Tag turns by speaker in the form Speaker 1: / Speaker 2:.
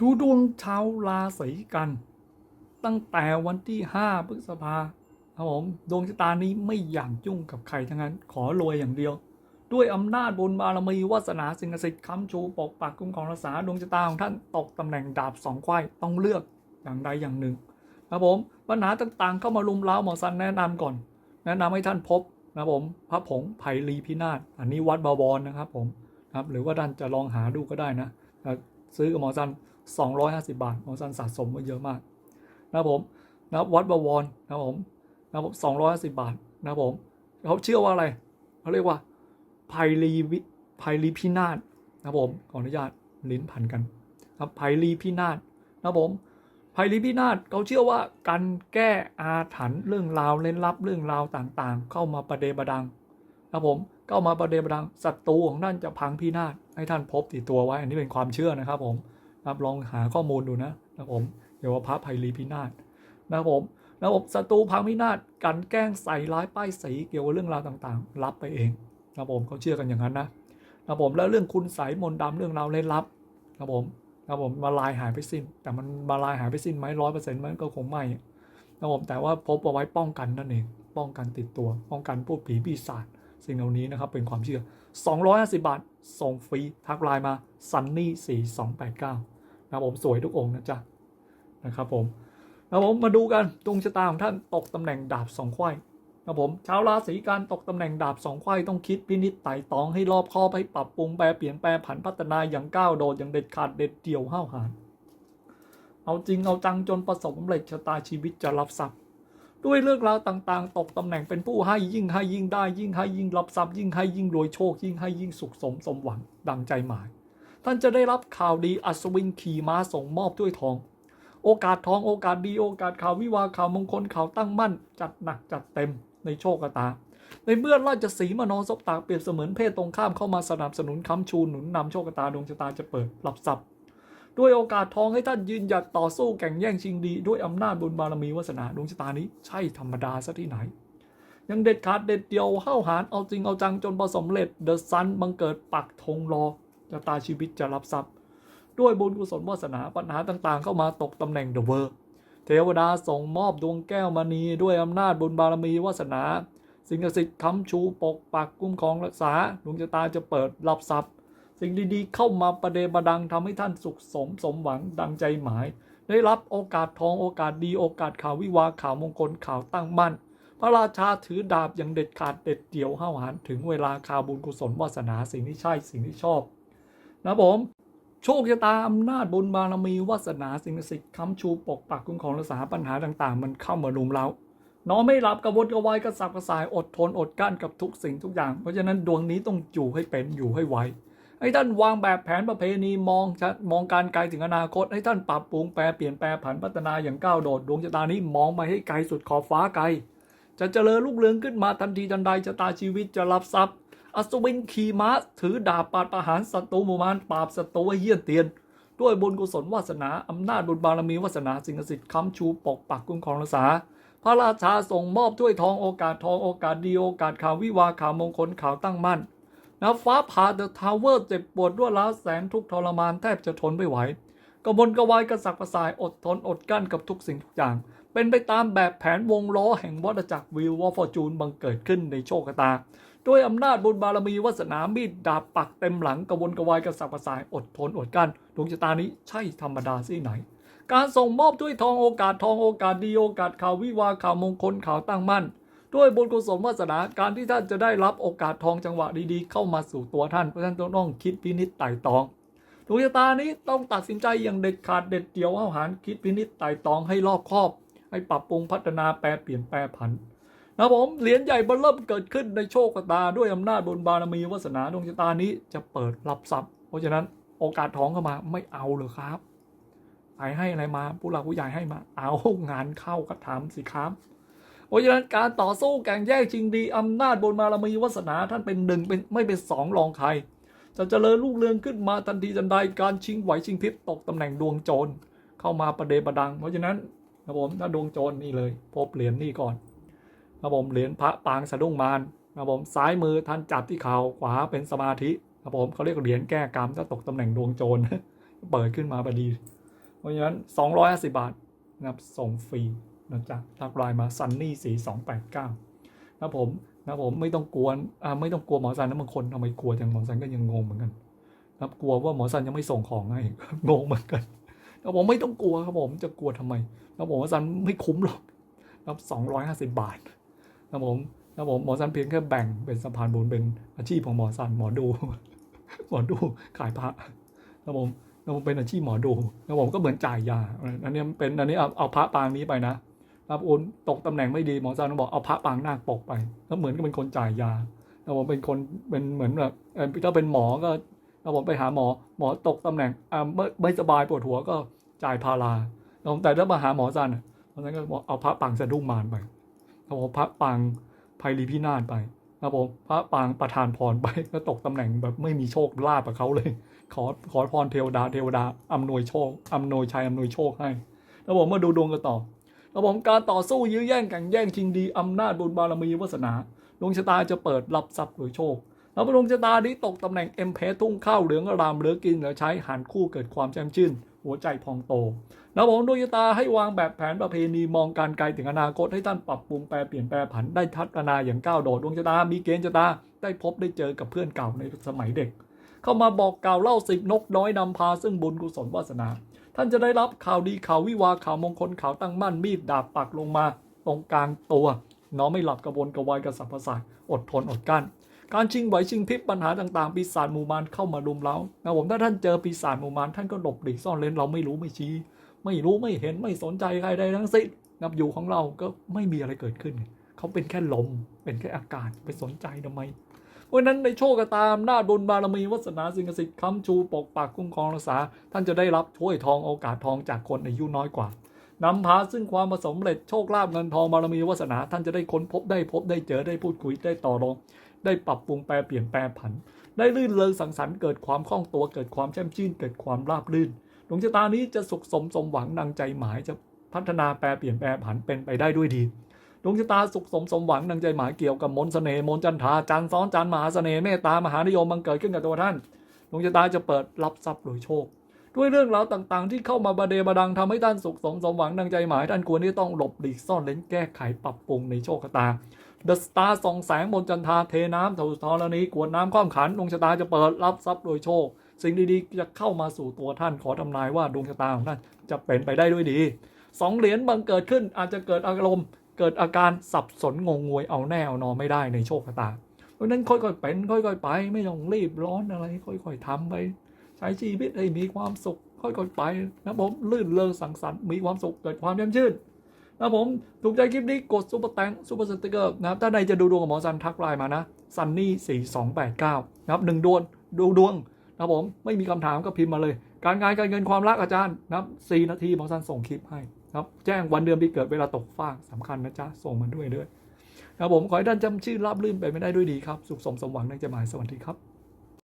Speaker 1: ดูดวงชาวราศีกัน ตั้งแต่วันที่ 5 พฤษภาครับผมดวงชะตานี้ไม่อยากยุ่งกับใครทั้งนั้น ขอรวยอย่างเดียว ด้วยอำนาจบุญบารมีวาสนาสิ่งศักดิ์สิทธิ์ค้ำชูปกปักคุ้มครองรักษาดวงชะตาของท่านตกตำแหน่งดาบสองควายต้องเลือกอย่างใดอย่างหนึ่งครับผมปัญหาต่างๆ เข้ามารุมเร้าหมอสันแนะนำก่อน แนะนำให้ท่านพบนะครับผมพระผงไผ่ลีพินาศอันนี้วัดบวรนะครับผมครับหรือว่าท่านจะลองหาดูก็ได้นะซื้อกับหมอสัน 250 บาทหมอสันสะสมไว้เยอะมาก นะครับผมนะวัดบวรนะครับผมนะครับผม250 บาทนะครับผมเขาเชื่อว่าอะไรเขาเรียกว่าไผ่ลีวิไผ่ลีพินาศนะครับผมขออนุญาตลิ้นพันกันครับไผ่ลีพินาศนะครับผมภัยลิพินาศเขาเชื่อว่าการแก้อาถรรพ์เรื่องราวเล่นลับเรื่องราวต่างๆ เข้ามาประเดประดังนะผมเข้ามาประเดประดังศัตรูของท่านจะพังพินาศให้ท่านพบติดตัวไว้ อันนี้เป็นความเชื่อนะครับผม นะครับลองหาข้อมูลดูนะนะผมเกี่ยวกับพระภัยลีพินาศนะครับผมนะครับผมศัตรูพังพินาศการแกล้งใส่ร้ายป้ายสีเกี่ยวกับเรื่องราวต่างๆ รับไปเองนะครับผมเขาเชื่อกันอย่างนั้นนะนะครับผมแล้วเรื่องคุณใสยมนต์ดำเรื่องราวเล่นลับนะครับผมนะครับผมมาลายหายไปสิ้น แต่มันมาลายหายไปสิ้นไหมร้อยเปอร์เซ็นต์มันก็คงไม่นะครับผมแต่ว่าพบเอาไว้ป้องกันนั่นเองป้องกันติดตัว ป้องกันพวกผีปีศาจ สิ่งเหล่านี้นะครับเป็นความเชื่อ 250 บาท ส่งฟรีทักไลน์มา sunny 4289นะครับผมสวยทุกองค์นะจ๊ะนะครับผมนะครับผมมาดูกันดวงชะตาของท่านตกตำแหน่งดาบสองไขว้ครับผมชาวราศีการตกตำแหน่งดาบสองไขว้ต้องคิดพินิจไต่ตองให้รอบคอบให้ปรับปรุงแปรเปลี่ยนแปลผันพัฒนาอย่างก้าวโดดอย่างเด็ดขาดเด็ดเดี่ยวห้าวหาญเอาจริงเอาจังจนประสบความสำเร็จชะตาชีวิตจะรับทรัพย์ ด้วยเรื่องราวต่างๆ ตกตำแหน่งเป็นผู้ให้ยิ่งให้ยิ่งได้ยิ่งให้ยิ่งรับทรัพย์ยิ่งให้ยิ่งรวยโชค ยิ่งให้ยิ่งสุขสมสมหวังดังใจหมาย ท่านจะได้รับข่าวดีอัศวินขี่ม้าส่งมอบด้วยทอง โอกาสทองโอกาสดีโอกาสข่าววิวาข่าวมงคลข่าวตั้งมั่น จัดหนักจัดเต็มในโชคชะตา ในเมื่อราชสีมโนสบตาเปรียบเสมือนเพศตรงข้ามเข้ามาสนับสนุนค้ำชูหนุนนำโชคชะตาดวงชะตาจะเปิดรับทรัพย์ ด้วยโอกาสทองให้ท่านยืนหยัดต่อสู้แข่งแย่งชิงดี ด้วยอำนาจบุญบารมีวาสนาดวงชะตานี้ใช่ธรรมดาซะที่ไหน ยังเด็ดขาดเด็ดเดียวห้าหาญเอาจริงเอาจังจนประสบเร็จเดอะซันบังเกิดปักธงรอชะตาชีวิตจะรับทรัพย์ ด้วยบุญกุศลวาสนาปัญหาต่างๆ เข้ามาตกตำแหน่งเดอะเวอร์เทวดาส่งมอบดวงแก้วมณีด้วยอำนาจบุญบารมีวาสนา สิ่งศักดิ์สิทธิ์ค้ำชูปกปักคุ้มครองรักษาดวงชะตาจะเปิดรับทรัพย์ สิ่งดีๆ เข้ามาประเดประดังทำให้ท่านสุขสมสมหวังดังใจหมาย ได้รับโอกาสทองโอกาสดีโอกาสข่าววิวาข่าวมงคลข่าวตั้งมั่น พระราชาถือดาบอย่างเด็ดขาดเด็ดเดี่ยวห้าวหาญถึงเวลาข่าวบุญกุศลวาสนาสิ่งที่ใช่สิ่งที่ชอบ นะผมโชคชะตาอำนาจบุญบารมีวาสนาสิ่งศักดิ์สิทธิ์ค้ำชูปกปักคุ้มครองรักษาปัญหาต่างๆ มันเข้ามารุมเรานอนไม่หลับกระวนกระวายกระสับกระส่ายอดทนอดกลั้นกับทุกสิ่งทุกอย่าง เพราะฉะนั้นดวงนี้ต้องอยู่ให้เป็นอยู่ให้ไว ให้ท่านวางแบบแผนประเพณีมองชัดมองการไกลถึงอนาคต ให้ท่านปรับปรุงแปรเปลี่ยนแปลผันพัฒนาอย่างก้าวโดดดวงชะตานี้มองไปให้ไกลสุดขอบฟ้าไกล จะเจริญลูกเรืองขึ้นมาทันทีทันใดชะตาชีวิตจะรับทรัพย์ อัศวินขี่ม้าถือดาบปาดประหารศัตรูหมู่มารปราบศัตรูเยี่ยนเตียน ด้วยบุญกุศลวาสนาอำนาจบุญบารมีวาสนาสิ่งศักดิ์สิทธิ์ค้ำชูปกปักคุ้มครองรักษาพระราชาส่งมอบถ้วยทองโอกาสทองโอกาสดีโอกาสข่าววิวาข่าวมงคลข่าวตั้งมั่น นะฟ้าผ่าเดอะทาวเวอร์เจ็บปวดรวร้าแสนทุกทรมานแทบจะทนไม่ไหวกระบวนกระวายกระสักกระส่ายอดทนอดกั้นกับทุกสิ่งทุกอย่าง เป็นไปตามแบบแผนวงล้อแห่งวัฏจักรวิววอฟอร์จูนบังเกิดขึ้นในโชคชะตาด้วยอำนาจบุญบารมีวาสนามีดดาบปักเต็มหลังกระวนกระวายกระสับกระส่ายอดทนอดกั้นดวงชะตานี้ใช่ธรรมดาที่ไหน การส่งมอบด้วยทองโอกาสทองโอกาสดีโอกาสข่าววิวาข่าวมงคลข่าวตั้งมั่น ด้วยบุญกุศลวาสนาการที่ท่านจะได้รับโอกาสทองจังหวะดีๆ เข้ามาสู่ตัวท่านเพราะฉะนั้นต้องคิดพินิจไต่ตองดวงชะตานี้ต้องตัดสินใจอย่างเด็ดขาดเด็ดเดี่ยวเอาหารคิดพินิจไต่ตองให้รอบคอบ ให้ปรับปรุงพัฒนาแปรเปลี่ยนแปรผันนะผมเหรียญใหญ่เบอร์เริ่มเกิดขึ้นในโชคชะตาด้วยอำนาจบุญบารมีวาสนาดวงชะตานี้จะเปิดรับทรัพย์เพราะฉะนั้นโอกาสท้องเข้ามาไม่เอาเลยครับใครให้อะไรมาผู้หลักผู้ใหญ่ให้มา เอางานเข้ากระถามสิครับ เพราะฉะนั้นการต่อสู้แข่งแย่งชิงดีอำนาจบุญบารมีวาสนาท่านเป็นหนึ่งเป็นไม่เป็นสองรองใครจะเจริญลูกเรืองขึ้นมาทันทีทันใดการชิงไหวชิงพริบตกตำแหน่งดวงโจรเข้ามาประเดประดัง เพราะฉะนั้นนะผมถ้าดวงโจรนี่เลยพบเหรียญนี่ก่อนครับผมเหรียญพระปางสะดุ้งมารครับผมซ้ายมือท่านจับที่เข่าขวาเป็นสมาธิครับผมเขาเรียกเหรียญแก้กรรมถ้าตกตำแหน่งดวงโจรเปิดขึ้นมาพอดี เพราะฉะนั้น 250 บาทนะครับส่งฟรี นะจ๊ะทักไลน์มา sunny 4 2 8 9นะผมนะผมไม่ต้องกลัวอ่าไม่ต้องกลัวหมอซันนะบางคนทำไมกลัวจังหมอซันก็ยังงงเหมือนกันนะกลัวว่าหมอซันยังไม่ส่งของให้งงเหมือนกันนะผมไม่ต้องกลัวครับผมจะกลัวทำไมนะผมหมอซันไม่คุ้มหรอกนะครับ250บาทนะผมนะผมหมอซันเพียงแค่แบ่งเป็นสะพานบุญเป็นอาชีพของหมอซันหมอดูหมอดูขายพระนะผมนะผมเป็นอาชีพหมอดูนะผมก็เหมือนจ่ายยาอันนี้เป็นอันนี้เอาเอาพระปางนี้ไปนะ ครับโอนตกตำแหน่งไม่ดีหมอซานบอกเอาพระปางนาคปกไป แล้วเหมือนก็เป็นคนจ่ายยาแล้วผมเป็นคนเป็นเหมือนแบบถ้าเป็นหมอก็แล้วผมไปหาหมอหมอตกตำแหน่งอ่าไม่ไม่สบายปวดหัวก็จ่ายพาราแล้วแต่ถ้ามาหาหมอซันอะหมอซันก็บอกเอาพระปางสะดุ้งมารไปแล้วผมพระปางภัยรีพินาศไปแล้วผมพระปางประทานพรไปก็ตกตำแหน่งแบบไม่มีโชคลาภกับเขาเลย ขอขอพรเทวดาเทวดาอำนวยโชคอำนวยชัยอำนวยโชคให้แล้วผมมาดูดวงกันต่อ แล้วผมการต่อสู้ยื้อแย่งแข่งแย่งชิงดีอำนาจบุญบารมีวาสนาดวงชะตาจะเปิดรับทรัพย์โดยโชคแล้วดวงชะตานี้ตกตำแหน่งเอ็มเพทุ่งข้าวเหลืองอรามเหลือกินเหลือใช้หันคู่เกิดความแจ่มชื่น หัวใจพองโตแล้วผมดวงชะตาให้วางแบบแผนประเพณีมองการไกลถึงอนาคตให้ท่านปรับปรุงแปลเปลี่ยนแปลผันได้ทัศนาอย่างก้าวโดดดวงชะตา มีเกณฑ์ชะตาได้พบได้เจอกับเพื่อนเก่าในสมัยเด็ก เข้ามาบอกกล่าวเล่าสิบนกน้อยนำพาซึ่งบุญกุศลวาสนา ท่านจะได้รับข่าวดีข่าววิวาข่าวมงคลข่าวตั้งมั่นมีดดาบปักลงมา ตรงกลางตัวนอนไม่หลับกระวนกระวายกระสับกระส่ายอดทนอดกั้นการชิงไหวชิงพริบปัญหาต่างๆปีศาจมูมารเข้ามารุมเร้านะผมถ้าท่านเจอปีศาจมูมารท่านก็หลบหลีกซ่อนเลนเราไม่รู้ไม่ชี้ ไม่รู้ไม่เห็นไม่สนใจใครใดทั้งสิ้นนับอยู่ของเราก็ไม่มีอะไรเกิดขึ้น เขาเป็นแค่ลมเป็นแค่อากาศไปสนใจทำไม เพราะนั้นในโชคชะตามหน้าบุญบารมีวัสนาสิ่งศักดิ์สิทธิ์ค้ำชูปกปักคุ้มครองรักษา ท่านจะได้รับช่วยทองโอกาสทองจากคนอายุน้อยกว่านำพาซึ่งความประสมเร็จโชคลาภเงินทองบารมีวาสนาท่านจะได้ค้นพบได้พบได้เจอได้พูดคุยได้ต่อรอง ได้ปรับปรุงแปลเปลี่ยนแปลผัน ได้ลื่นเลงสังสรรค์เกิดความคล่องตัวเกิดความแช่มชื่นเกิดความราบรื่นดวงชะตานี้จะสุขสมสมหวังดังใจหมายจะพัฒนาแปลเปลี่ยนแปลผันเป็นไปได้ด้วยดี ดวงชะตาสุขสมสมหวังดังใจหมายเกี่ยวกับมนต์เสน่ห์มนจันทาจันทร์ซ้อนจันทร์มหาเสน่ห์เมตตามหานิยมบังเกิดขึ้นกับตัวท่านดวงชะตาจะเปิดรับทรัพย์โดยโชค ด้วยเรื่องราวต่างๆ ที่เข้ามาบาเดบดังทำให้ท่านสุขสมสมหวังดังใจหมายท่านควรที่ต้องหลบหลีกซ่อนเลนแก้ไขปรับปรุงในโชคชะตาเดอะสตาร์ส่องแสงบนจันทาเทน้ำถูธรณีกวดน้ำข้ามขันดวงชะตาจะเปิดรับทรัพย์โดยโชค สิ่งดีๆ จะเข้ามาสู่ตัวท่านขอทำนายว่าดวงชะตาของท่านจะเป็นไปได้ด้วยดีสองเหรียญบังเกิดขึ้นอาจจะเกิดอารมณ์ เกิดอาการสับสนงงงวยเอาแน่เอานอนไม่ได้ในโชคชะตา เพราะนั้นค่อยๆเป็นค่อยๆไป ไม่ต้องรีบร้อนอะไร ค่อยๆทำไป ใช้ชีวิตให้มีความสุข ค่อยๆไปนะผมลื่นเลงสังสรรค์มีความสุขเกิดความย้มชื่นนะผมถูกใจคลิปนี้กดซุปเปอร์แตงซุปเปอร์สติกเกอร์นะครับถ้าใดจะดูดวงกับหมอซันทักไลน์มานะซันนี่สี่สองแปดเก้านะครับหนึ่งดวงดูดวงนะผมไม่มีคำถามก็พิมพ์มาเลย การงานการเงินความรักอาจารย์นะครับสี่นาทีหมอซันส่งคลิปให้ ครับแจ้งวันเดือนปีเกิดเวลาตกฟากสำคัญนะจ๊ะส่งมาด้วยด้วยครับผมขอให้ท่านจำชื่อราบลื่นไปไม่ได้ด้วยดีครับ สุขสมสมหวังในใจหมายสวัสดีครับ